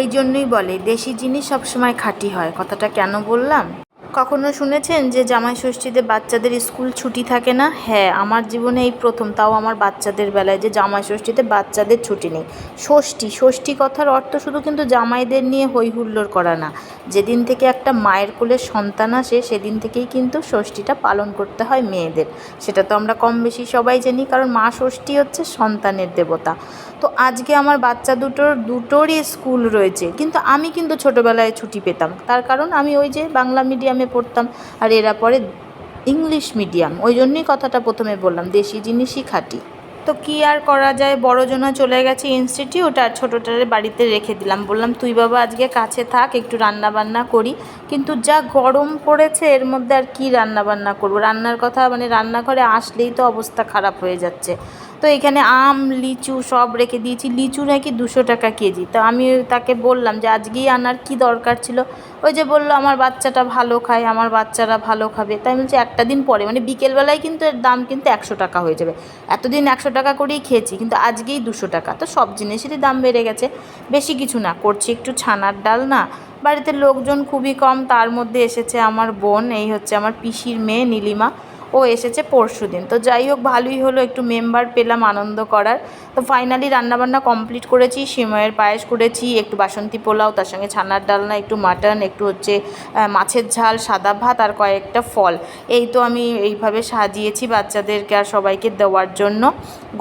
এই জন্যই বলে, দেশি জিনিস সবসময় খাঁটি হয়, কথাটা কেন বললাম? কখনো শুনেছেন যে জামাই ষষ্ঠীতে বাচ্চাদের স্কুল ছুটি থাকে না? হ্যাঁ আমার জীবনে এই প্রথম, তাও আমার বাচ্চাদের বেলায় যে জামাই ষষ্ঠীতে বাচ্চাদের ছুটি নেই। ষষ্ঠী ষষ্ঠী কথার অর্থ শুধু কিন্তু জামাইদের নিয়ে হই হুল্লোড় করা না। যেদিন থেকে একটা মায়ের কোলে সন্তান আসে, সেদিন থেকেই কিন্তু ষষ্ঠীটা পালন করতে হয় মেয়েদের। সেটা তো আমরা কম বেশি সবাই জানি, কারণ মা ষষ্ঠী হচ্ছে সন্তানের দেবতা। তো আজকে আমার বাচ্চা দুটোর, দুটোরই স্কুল রয়েছে। কিন্তু আমি কিন্তু ছোটোবেলায় ছুটি পেতাম। তার কারণ আমি ওই যে বাংলা মিডিয়ামে পড়তাম আর এরা পরে ইংলিশ মিডিয়াম। ওই জন্যই কথাটা প্রথমে বললাম, দেশি জিনিসই খাঁটি। তো কি আর করা যায়? বড়জনা চলে গেছে ইনস্টিটিউট আর ছোটোটারে বাড়িতে রেখে দিলাম। বললাম, তুই বাবা আজকে কাছে থাক, একটু রান্না বান্না করি। কিন্তু যা গরম পড়েছে, এর মধ্যে আর কি রান্না বান্না করব? রান্নার কথা মানে রান্নাঘরে আসলেই তো অবস্থা খারাপ হয়ে যাচ্ছে। তো এখানে আম, লিচু সব রেখে দিয়েছি। লিচু নাকি দুশো টাকা কেজি। তো আমি তাকে বললাম যে, আজকেই আনার কি দরকার ছিল? ওই যে বলল, আমার বাচ্চাটা ভালো খায়, আমার বাচ্চারা ভালো খাবে। তাই বলছি, একটা দিন পরে। মানে বিকেলবেলায় কিন্তু এর দাম কিন্তু একশো টাকা হয়ে যাবে। এতদিন একশো টাকা করেই খেয়েছি, কিন্তু আজকেই দুশো টাকা। তো সব জিনিসেরই দাম বেড়ে গেছে। বেশি কিছু না, করছি একটু ছানার ডাল না। বাড়িতে লোকজন খুবই কম, তার মধ্যে এসেছে আমার বোন, এই হচ্ছে আমার পিসির মেয়ে, নীলিমা। ও এসেছে পরশু দিন। তো যাই হোক, ভালোই হলো, একটু মেম্বার পেলাম, আনন্দ করার। তো ফাইনালি রান্নাবান্না কমপ্লিট করেছি, সিময়ের পায়েস করেছি, একটু বাসন্তী পোলাও, তার সঙ্গে ছানার ডালনা, একটু মাটন একটু হচ্ছে মাছের ঝাল, সাদা ভাত আর কয়েকটা ফল। এই তো আমি এইভাবে সাজিয়েছি বাচ্চাদেরকে আর সবাইকে দেওয়ার জন্য।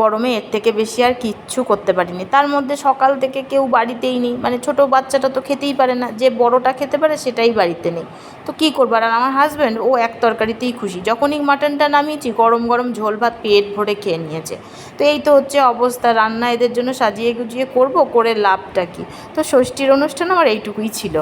গরমে এর থেকে বেশি আর কিচ্ছু করতে পারিনি। তার মধ্যে সকাল থেকে কেউ বাড়িতেই নেই। মানে ছোট বাচ্চাটা তো খেতেই পারে না। যে বড়টা খেতে পারে সেটাই বাড়িতে নেই। তো কী করব? আর আমার হাজব্যান্ড ও এক তরকারিতেই খুশি। যখনই মাটনটা নামিয়েছি, গরম গরম ঝোল ভাত পেট ভরে খেয়ে নিয়েছে। তো এই তো হচ্ছে অবস্থা, রান্না এদের জন্য সাজিয়ে গুজিয়ে করব, করে লাভটা কি? তো ষষ্ঠীর অনুষ্ঠান আমার এইটুকুই ছিল।